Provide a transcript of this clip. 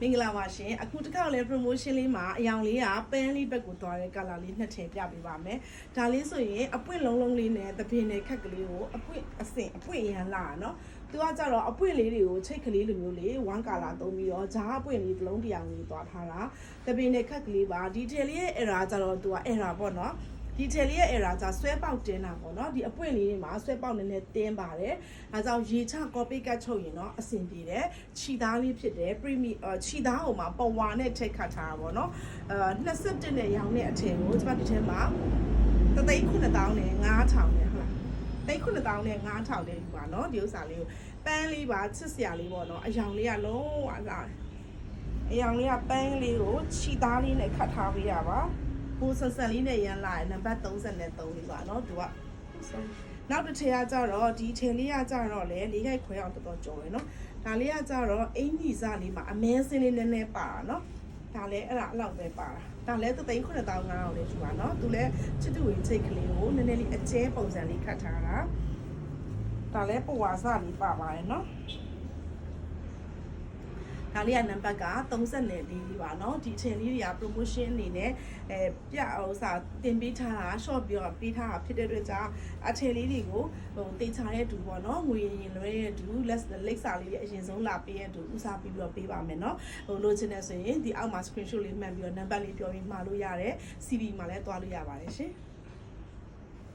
မင်္ဂလာပါရှင်အခုတစ်ခါလဲ promotion လေးမှာအယောင်လေးကပန်းလေးဘက်ကိုသွားတဲ့ color လေးနှစ်ထည်ပြပေးပါမယ်ဒါလေးဆိုရင်အပွင့်လုံးလုံးလေးနဲ့သပင်နဲ့ခက်ကလေးကိုအပွင့်အစင်အပွင့်ရန်လာနော်သူကကြတော့အပွင့်လေးတွေကိုချိတ်ကလေးလိုမျိုးလေး one color သုံးပြီးတော့ဂျားအပွင့်လေးတစ်လုံးတစ်ယောင်လေးသွားထားတာသပင်နဲ့ခက်ကလေးပါဒီ detail ရဲ့ error ကြတော့သူက error ပေါ့နော် ဒီတယ်လေးရဲ့ error じゃဆွဲပေါက်တင်းတာပေါ့နော်ဒီအပွင့်လေးတွေမှာဆွဲပေါက်နည်းနည်းတင်းပါတယ်အဲဒါကြောင့်ရေချ copy cut ချုပ်ရင်တော့အဆင်ပြေတယ်ခြီသားလေးဖြစ်တယ် premium ခြီသားဟိုမှာပဝါနဲ့ထိတ်ခတ်ထားတာပေါ့နော်အဲ21နဲ့ရောင်းတဲ့အထည်ကိုကျွန်မဒီထဲမှာတသိန်း9000နဲ့9000နဲ့ဟုတ်လားသိန်း9000နဲ့9000နဲ့ယူပါနော်ဒီဥစ္စာလေးကိုပန်းလေးပါချစ်စရာလေးပေါ့နော်အယောင်လေးကလုံးဝလာအယောင်လေးကပန်းလေးကိုခြီသားလေးနဲ့ခတ်ထားပေးရပါ ဟိုဆက်ဆက်လေးနဲ့ရန်လာတယ်နံပါတ်33လေးပါเนาะသူကနောက်တစ်ထည်ကကြတော့ဒီထည်လေးကကြတော့လေလေးခိုက်ခွဲအောင်တော်တော်ကြော်ရယ်เนาะဒါလေးကကြတော့အင်ကြီးစားလေးမှာအမဲစင်းလေးနည်းနည်းပါတာเนาะဒါလည်းအဲ့ဒါအလောက်ပဲပါတာဒါလည်းသသိန်း9500လေးယူပါเนาะသူလည်းချစ်တူဝင်ချိတ်ကလေးကိုနည်းနည်းလေးအကျဲပုံစံလေးခတ်ထားတာဒါလည်းပဝါစလေးပါပါတယ်เนาะ ဒါလေးကနံပါတ်က34လေးပါเนาะဒီအချိန်လေးတွေက promotion အနေနဲ့အဲပြဥစားတင်ပေးထားတာ short ပြောပေးထားတာဖြစ်တဲ့အတွက်ကြောင့်အချိန်လေးတွေကိုဟိုတင်ချတဲ့တူပေါ့เนาะငွေရင်လွဲတဲ့တူ less လိပ်စာလေးတွေအရင်ဆုံးလာပေးတဲ့တူဥစားပြီးပြီးတော့ပေးပါမယ်เนาะဟိုလိုချင်တဲ့ဆိုရင်ဒီအောက်မှာ screenshot လေးမှန်ပြီးတော့နံပါတ်လေးပြောပြီးမှာလို့ရတယ် CV မှာလည်းတွားလို့ရပါတယ်ရှင်